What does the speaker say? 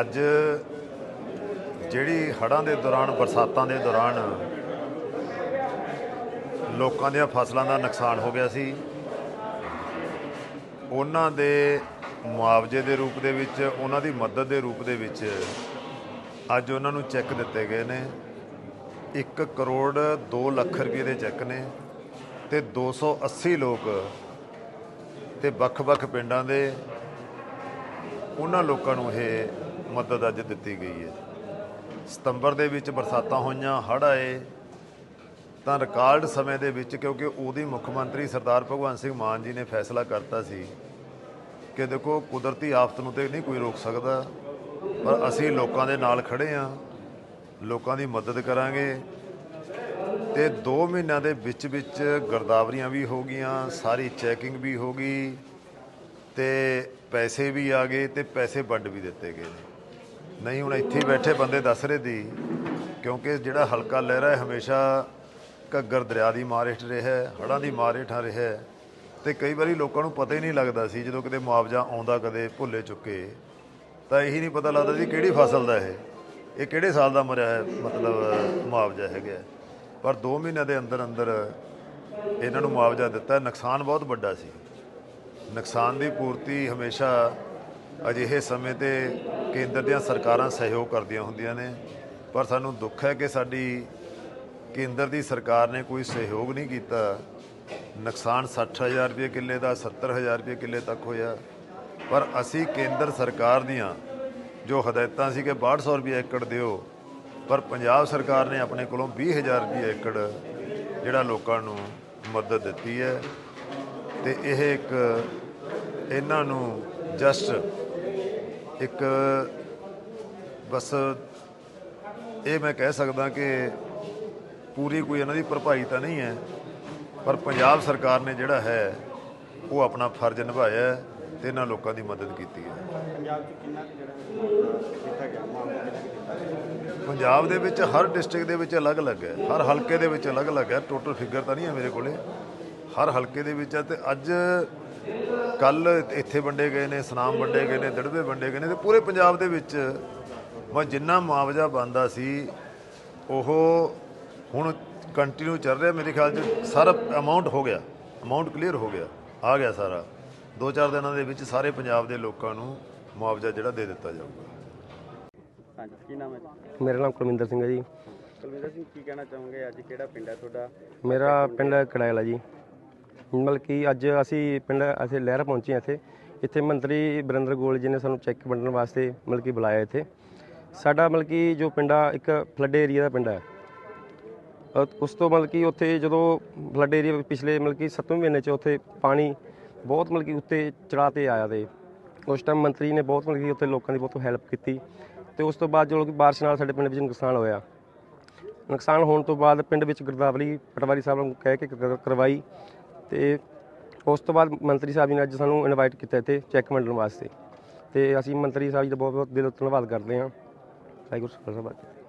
ਅੱਜ ਜਿਹੜੀ ਹੜ੍ਹਾਂ ਦੇ ਦੌਰਾਨ, ਬਰਸਾਤਾਂ ਦੇ ਦੌਰਾਨ ਲੋਕਾਂ ਦੀਆਂ ਫਸਲਾਂ ਦਾ ਨੁਕਸਾਨ ਹੋ ਗਿਆ ਸੀ, ਉਹਨਾਂ ਦੇ ਮੁਆਵਜ਼ੇ ਦੇ ਰੂਪ ਦੇ ਵਿੱਚ, ਉਹਨਾਂ ਦੀ ਮਦਦ ਦੇ ਰੂਪ ਦੇ ਵਿੱਚ ਅੱਜ ਉਹਨਾਂ ਨੂੰ ਚੈੱਕ ਦਿੱਤੇ ਗਏ ਨੇ। 1 ਕਰੋੜ 2 ਲੱਖ ਰੁਪਏ ਦੇ ਚੈੱਕ ਨੇ ਤੇ 280 ਲੋਕ ਤੇ ਵੱਖ-ਵੱਖ ਪਿੰਡਾਂ ਦੇ ਉਹਨਾਂ ਲੋਕਾਂ ਨੂੰ ਇਹ ਮਦਦ ਅੱਜ ਦਿੱਤੀ ਗਈ ਹੈ। ਸਤੰਬਰ ਦੇ ਵਿੱਚ ਬਰਸਾਤਾਂ ਹੋਈਆਂ, ਹੜ੍ਹ ਆਏ, ਤਾਂ ਰਿਕਾਰਡ ਸਮੇਂ ਦੇ ਵਿੱਚ ਕਿਉਂਕਿ ਉਹਦੀ ਮੁੱਖ ਮੰਤਰੀ ਸਰਦਾਰ ਭਗਵੰਤ ਸਿੰਘ ਮਾਨ ਜੀ ਨੇ ਫੈਸਲਾ ਕਰਤਾ ਸੀ ਕਿ ਦੇਖੋ, ਕੁਦਰਤੀ ਆਫਤ ਨੂੰ ਤੇ ਨਹੀਂ ਕੋਈ ਰੋਕ ਸਕਦਾ, ਪਰ ਅਸੀਂ ਲੋਕਾਂ ਦੇ ਨਾਲ ਖੜੇ ਆ ਲੋਕਾਂ ਦੀ ਮਦਦ ਕਰਾਂਗੇ ਤੇ 2 ਮਹੀਨਿਆਂ ਦੇ ਵਿੱਚ ਵਿੱਚ ਗਰਦਾਵਰੀਆਂ ਵੀ ਹੋ ਗਈਆਂ, ਸਾਰੀ ਚੈਕਿੰਗ ਵੀ ਹੋ ਗਈ ਤੇ ਪੈਸੇ ਵੀ ਆ ਗਏ ਤੇ ਪੈਸੇ ਵੰਡ ਵੀ ਦਿੱਤੇ ਗਏ ਨੇ। ਨਹੀਂ, ਹੁਣ ਇੱਥੇ ਬੈਠੇ ਬੰਦੇ ਦੱਸ ਰਹੇ ਦੀ ਕਿਉਂਕਿ ਜਿਹੜਾ ਹਲਕਾ ਲਹਿਰਾ ਹੈ, ਹਮੇਸ਼ਾ ਘੱਗਰ ਦਰਿਆ ਦੀ ਮਾਰ ਹੇਠ ਰਿਹਾ ਹੈ, ਹੜ੍ਹਾਂ ਦੀ ਮਾਰ ਹੇਠਾਂ ਰਿਹਾ ਹੈ। ਤੇ ਕਈ ਵਾਰੀ ਲੋਕਾਂ ਨੂੰ ਪਤਾ ਹੀ ਨਹੀਂ ਲੱਗਦਾ ਸੀ, ਜਦੋਂ ਕਿਤੇ ਮੁਆਵਜ਼ਾ ਆਉਂਦਾ, ਕਦੇ ਭੁੱਲੇ ਚੁੱਕੇ। ਤਾਂ ਇਹੀ ਨਹੀਂ ਪਤਾ ਲੱਗਦਾ ਸੀ ਕਿਹੜੀ ਫਸਲ ਦਾ ਇਹ। ਇਹ ਕਿਹੜੇ ਸਾਲ ਦਾ ਮਰਿਆ ਹੈ, ਮਤਲਬ, ਮੁਆਵਜ਼ਾ ਹੈਗਾ ਪਰ 2 ਮਹੀਨਿਆਂ ਦੇ ਅੰਦਰ ਅੰਦਰ ਇਹਨਾਂ ਨੂੰ ਮੁਆਵਜ਼ਾ ਦਿੱਤਾ। ਨੁਕਸਾਨ ਬਹੁਤ ਵੱਡਾ ਸੀ। ਨੁਕਸਾਨ ਦੀ ਪੂਰਤੀ ਹਮੇਸ਼ਾ ਅਜਿਹੇ ਸਮੇਂ ਤੇ ਕੇਂਦਰ ਦੀਆਂ ਸਰਕਾਰਾਂ ਸਹਿਯੋਗ ਕਰਦੀਆਂ ਹੁੰਦੀਆਂ ਨੇ। ਪਰ ਸਾਨੂੰ ਦੁੱਖ ਹੈ ਕਿ ਸਾਡੀ ਕੇਂਦਰ ਦੀ ਸਰਕਾਰ ਨੇ ਕੋਈ ਸਹਿਯੋਗ ਨਹੀਂ ਕੀਤਾ। ਨੁਕਸਾਨ 60000 ਰੁਪਏ ਕਿੱਲੇ ਦਾ 70000 ਰੁਪਏ ਕਿੱਲੇ ਤੱਕ ਹੋਇਆ। ਪਰ ਅਸੀਂ ਕੇਂਦਰ ਸਰਕਾਰ ਦੀਆਂ ਜੋ ਹਦਾਇਤਾਂ ਸੀ ਕਿ 6200 ਰੁਪਏ ਏਕੜ ਦਿਓ, ਪਰ ਪੰਜਾਬ ਸਰਕਾਰ ਨੇ ਆਪਣੇ ਕੋਲੋਂ 20000 ਰੁਪਏ ਏਕੜ ਜਿਹੜਾ ਲੋਕਾਂ ਨੂੰ ਮਦਦ ਦਿੱਤੀ ਹੈ। ਤੇ ਇਹ ਇੱਕ ਇਹਨਾਂ ਨੂੰ ਜਸਟ ਇੱਕ ਬਸ ਇਹ ਮੈਂ ਕਹਿ ਸਕਦਾ ਕਿ ਪੂਰੀ ਕੋਈ ਇਹਨਾਂ ਦੀ ਭਰਪਾਈ ਤਾਂ ਨਹੀਂ ਹੈ ਪਰ ਪੰਜਾਬ ਸਰਕਾਰ ਨੇ ਜਿਹੜਾ ਹੈ ਉਹ ਆਪਣਾ ਫਰਜ਼ ਨਿਭਾਇਆ ਹੈ ਤੇ ਇਹਨਾਂ ਲੋਕਾਂ ਦੀ ਮਦਦ ਕੀਤੀ ਹੈ। ਪੰਜਾਬ 'ਚ ਕਿੰਨਾ ਜਿਹੜਾ ਗਿਆ ਪੰਜਾਬ ਦੇ ਵਿੱਚ ਹਰ ਡਿਸਟ੍ਰਿਕਟ ਦੇ ਵਿੱਚ ਅਲੱਗ-ਅਲੱਗ ਹੈ ਹਰ ਹਲਕੇ ਦੇ ਵਿੱਚ ਅਲੱਗ-ਅਲੱਗ ਹੈ ਟੋਟਲ ਫਿਗਰ ਤਾਂ ਨਹੀਂ ਹੈ ਮੇਰੇ ਕੋਲੇ। ਹਰ ਹਲਕੇ ਦੇ ਵਿੱਚ ਹੈ ਤੇ ਅੱਜ ਕੱਲ ਇੱਥੇ ਵੰਡੇ ਗਏ ਨੇ ਸਨਾਮ ਵੰਡੇ ਗਏ ਨੇ ਦੜਵੇ ਵੰਡੇ ਗਏ ਨੇ ਤੇ ਪੂਰੇ ਪੰਜਾਬ ਦੇ ਵਿੱਚ ਮੈਂ ਜਿੰਨਾ ਮੁਆਵਜ਼ਾ ਬੰਦਾ ਸੀ ਉਹ ਹੁਣ ਕੰਟੀਨਿਊ ਚੱਲ ਰਿਹਾ। ਮੇਰੇ ਖਿਆਲ 'ਚ ਸਾਰਾ ਅਮਾਉਂਟ ਹੋ ਗਿਆ ਅਮਾਉਂਟ ਕਲੀਅਰ ਹੋ ਗਿਆ ਆ ਗਿਆ ਸਾਰਾ। 2-4 ਦਿਨਾਂ ਦੇ ਵਿੱਚ ਸਾਰੇ ਪੰਜਾਬ ਦੇ ਲੋਕਾਂ ਨੂੰ ਮੁਆਵਜ਼ਾ ਜਿਹੜਾ ਦੇ ਦਿੱਤਾ ਜਾਊਗਾ। ਹਾਂਜੀ ਕੀ ਨਾਮ ਹੈ ਮੇਰਾ ਨਾਮ ਕੁਲਵਿੰਦਰ ਸਿੰਘ ਹੈ ਜੀ। ਕੁਲਵਿੰਦਰ ਸਿੰਘ ਕੀ ਕਹਿਣਾ ਚਾਹੋਗੇ? ਅੱਜ ਕਿਹੜਾ ਪਿੰਡ ਹੈ ਤੁਹਾਡਾ? ਮੇਰਾ ਪਿੰਡ ਕੜੈਲ ਹੈ ਜੀ। ਮਤਲਬ ਕਿ ਅੱਜ ਅਸੀਂ ਪਿੰਡ, ਅਸੀਂ ਲਹਿਰਾ ਪਹੁੰਚੇ ਹਾਂ ਇੱਥੇ। ਇੱਥੇ ਮੰਤਰੀ ਬਰਿੰਦਰ ਗੋਲ ਜੀ ਨੇ ਸਾਨੂੰ ਚੈੱਕ ਵੰਡਣ ਵਾਸਤੇ ਮਤਲਬ ਕਿ ਬੁਲਾਇਆ ਇੱਥੇ। ਸਾਡਾ ਮਤਲਬ ਕਿ ਜੋ ਪਿੰਡ ਆ, ਇੱਕ ਫਲੱਡ ਏਰੀਆ ਦਾ ਪਿੰਡ ਹੈ ਉਸ ਤੋਂ ਮਤਲਬ ਕਿ ਉੱਥੇ ਜਦੋਂ ਫਲੱਡ ਏਰੀਆ ਪਿਛਲੇ ਮਤਲਬ ਕਿ 7ਵੇਂ ਮਹੀਨੇ 'ਚ ਉੱਥੇ ਪਾਣੀ ਬਹੁਤ ਮਤਲਬ ਕਿ ਉੱਤੇ ਚੜਾ ਤੇ ਆਇਆ ਤੇ ਉਸ ਟਾਈਮ ਮੰਤਰੀ ਨੇ ਬਹੁਤ ਮਤਲਬ ਕਿ ਉੱਥੇ ਲੋਕਾਂ ਦੀ ਬਹੁਤ ਹੈਲਪ ਕੀਤੀ ਤੇ ਉਸ ਤੋਂ ਬਾਅਦ ਜਦੋਂ ਕਿ ਬਾਰਿਸ਼ ਨਾਲ ਸਾਡੇ ਪਿੰਡ ਵਿੱਚ ਨੁਕਸਾਨ ਹੋਇਆ। ਨੁਕਸਾਨ ਹੋਣ ਤੋਂ ਬਾਅਦ ਪਿੰਡ ਵਿੱਚ ਗਿਰਦਾਵਰੀ ਪਟਵਾਰੀ ਸਾਹਿਬ ਨੂੰ ਕਹਿ ਕੇ, ਕਰਵਾਈ ਤੇ ਉਸ ਤੋਂ ਬਾਅਦ ਮੰਤਰੀ ਸਾਹਿਬ ਜੀ ਨੇ ਅੱਜ ਸਾਨੂੰ ਇਨਵਾਈਟ ਕੀਤਾ ਇੱਥੇ ਚੈੱਕ ਵੰਡਣ ਵਾਸਤੇ। ਤੇ ਅਸੀਂ ਮੰਤਰੀ ਸਾਹਿਬ ਜੀ ਦਾ ਬਹੁਤ ਬਹੁਤ ਦਿਲੋਂ ਧੰਨਵਾਦ ਕਰਦੇ ਹਾਂ। ਵਾਹਿਗੁਰੂ ਜੀ